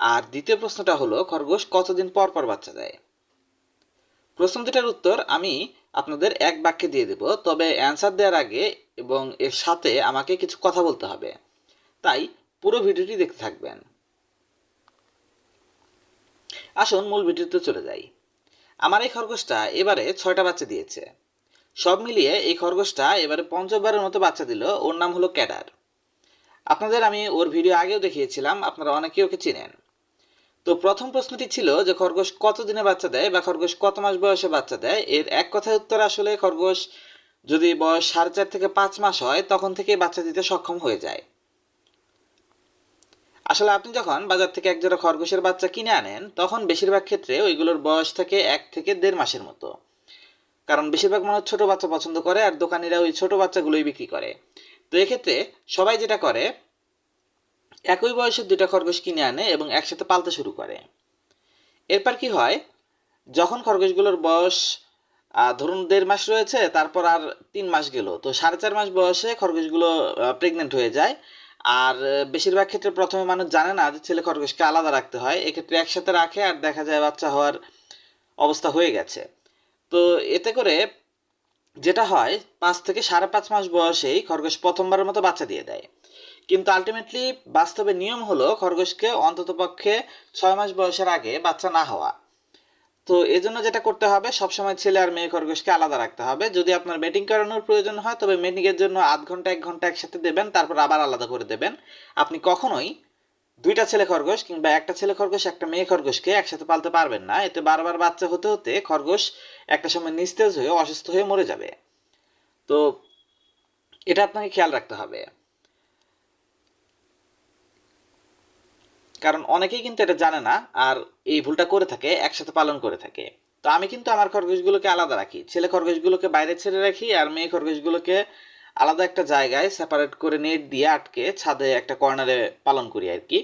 আর দ্বিতীয় প্রশ্নটা হলো, খরগোশ কতদিন পর পর বাচ্চা দেয়? প্রশ্ন দুটার উত্তর আমি আপনাদের এক বাক্যে দিয়ে দেব, তবে অ্যান্সার দেওয়ার আগে এবং এর সাথে আমাকে কিছু কথা বলতে হবে। তাই পুরো ভিডিওটি দেখতে থাকবেন। আসুন মূল ভিডিওতে চলে যাই। আমার এই খরগোশটা এবারে ছয়টা বাচ্চা দিয়েছে। সব মিলিয়ে এই খরগোশটা এবারে পঞ্চমবারের মতো বাচ্চা দিল, ওর নাম হলো ক্যাডার। আপনাদের আমি ওর ভিডিও আগেও দেখিয়েছিলাম, আপনারা অনেকেই ওকে চিনেন। তো প্রথম প্রশ্নটি ছিল যে খরগোশ কত দিনে বাচ্চা দেয় বা খরগোশ কত মাস বয়সে বাচ্চা দেয়? এর এক কথায় উত্তর আসলে খরগোশ যদি বয়স সাড়ে চার থেকে পাঁচ মাস হয়, তখন থেকে বাচ্চা দিতে সক্ষম হয়ে যায়। আসলে আপনি যখন বাজার থেকে একজোড়া খরগোশের বাচ্চা কিনে আনেন, তখন বেশিরভাগ ক্ষেত্রে ওইগুলোর বয়স থাকে এক থেকে দেড় মাসের মতো। কারণ বেশিরভাগ মানুষ ছোট বাচ্চা পছন্দ করে আর দোকানিরা ওই ছোট বাচ্চাগুলোই বিক্রি করে। তো এক্ষেত্রে সবাই যেটা করে একই বয়সের দুইটা খরগোশ কিনে আনে এবং একসাথে পালতে শুরু করে। এরপর কি হয়? যখন খরগোশগুলোর বয়স ধরুন দেড় মাস রয়েছে, তারপর আর তিন মাস গেল। তো সাড়ে চার মাস বয়সে খরগোশগুলো প্রেগনেন্ট হয়ে যায়। আর বেশিরভাগ ক্ষেত্রে প্রথমে মানুষ জানে না যে ছেলে খরগোশকে আলাদা রাখতে হয়। এক্ষেত্রে একসাথে রাখে আর দেখা যায় বাচ্চা হওয়ার অবস্থা হয়ে গেছে। তো এতে করে যেটা হয়, পাঁচ থেকে সাড়ে পাঁচ মাস বয়সেই খরগোশ প্রথমবারের মতো বাচ্চা দিয়ে দেয়। কিন্তু আলটিমেটলি বাস্তবে নিয়ম হলো খরগোশকে অন্ততপক্ষে ছয় মাস বয়সের আগে বাচ্চা না হওয়া। তো এজন্য যেটা করতে হবে, সবসময় ছেলে আর মেয়ে খরগোশকে আলাদা রাখতে হবে। যদি আপনার মেটিং করানোর প্রয়োজন হয়, তবে মেটিংয়ের জন্য আধ ঘণ্টা, এক ঘণ্টা একসাথে দেবেন, তারপর আবার আলাদা করে দেবেন। আপনি কখনোই দুইটা ছেলে খরগোশ কিংবা একটা ছেলে খরগোশ, একটা মেয়ে খরগোশকে একসাথে পালতে পারবেন না। এতে বারবার বাচ্চা হতে হতে খরগোশ একটা সময় নিস্তেজ হয়ে, অসুস্থ হয়ে মরে যাবে। তো এটা আপনাকে খেয়াল রাখতে হবে। কারণ অনেকেই কিন্তু এটা জানে না আর এই ভুলটা করে থাকে, একসাথে পালন করে থাকে। তো আমি কিন্তু আমার খরগোশগুলোকে আলাদা রাখি। ছেলে খরগোশগুলোকে বাইরে ছেড়ে রাখি আর মেয়ে খরগোশগুলোকে আলাদা একটা জায়গায় সেপারেট করে নেট দিয়ে আটকে ছাদে একটা কর্নারে পালন করি আর কি